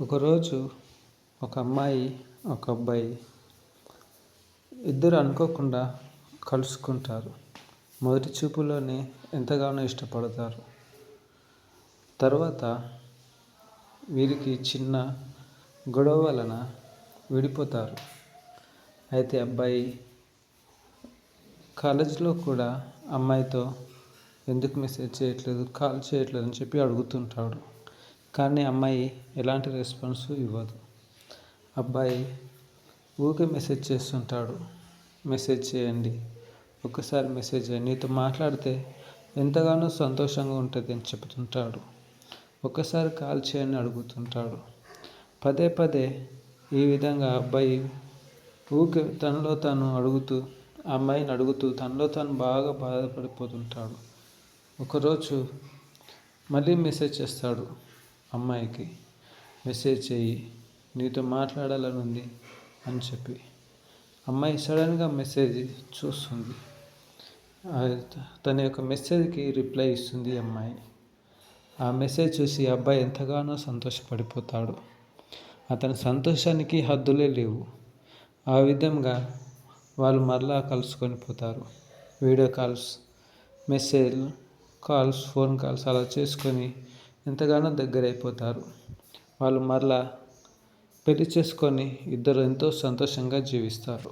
ఒకరోజు ఒక అమ్మాయి ఒక అబ్బాయి ఇద్దరు అనుకోకుండా కలుసుకుంటారు. మొదటి చూపులోనే ఎంతగానో ఇష్టపడతారు. తర్వాత వీరికి చిన్న గొడవ వలన విడిపోతారు. అయితే అబ్బాయి కాలేజీలో కూడా అమ్మాయితో ఎందుకు మెసేజ్ చేయట్లేదు కాల్ చేయట్లేదు అని చెప్పి అడుగుతుంటాడు. కానీ అమ్మాయి ఎలాంటి రెస్పాన్స్ ఇవ్వదు. అబ్బాయి ఊరికే మెసేజ్ చేస్తుంటాడు. మెసేజ్ చేయండి. ఒక్కసారి మెసేజ్ చేయండి. నీతో మాట్లాడితే ఎంతగానో సంతోషంగా ఉంటుంది అని చెప్తుంటాడు. ఒక్కసారి కాల్ చేయని అడుగుతుంటాడు. పదే పదే ఈ విధంగా అబ్బాయి ఊకే తనలో తను అడుగుతూ అమ్మాయిని అడుగుతూ తనలో తను బాగా బాధపడిపోతుంటాడు. ఒకరోజు మళ్ళీ మెసేజ్ చేస్తాడు. అమ్మాయికి మెసేజ్ చెయ్యి నీతో మాట్లాడాలని ఉంది అని చెప్పి. అమ్మాయి సడన్గా మెసేజ్ చూస్తుంది. తన యొక్క మెసేజ్కి రిప్లై ఇస్తుంది అమ్మాయి. ఆ మెసేజ్ చూసి అబ్బాయి ఎంతగానో సంతోషపడిపోతాడు. అతని సంతోషానికి హద్దులే లేవు. ఆ విధంగా వాళ్ళు మరలా కలుసుకొని పోతారు. Video calls message calls phone calls అలా చేసుకొని ఎంతగానో దగ్గరైపోతారు. వాళ్ళు మరలా పెళ్ళి చేసుకొని ఇద్దరు ఎంతో సంతోషంగా జీవిస్తారు.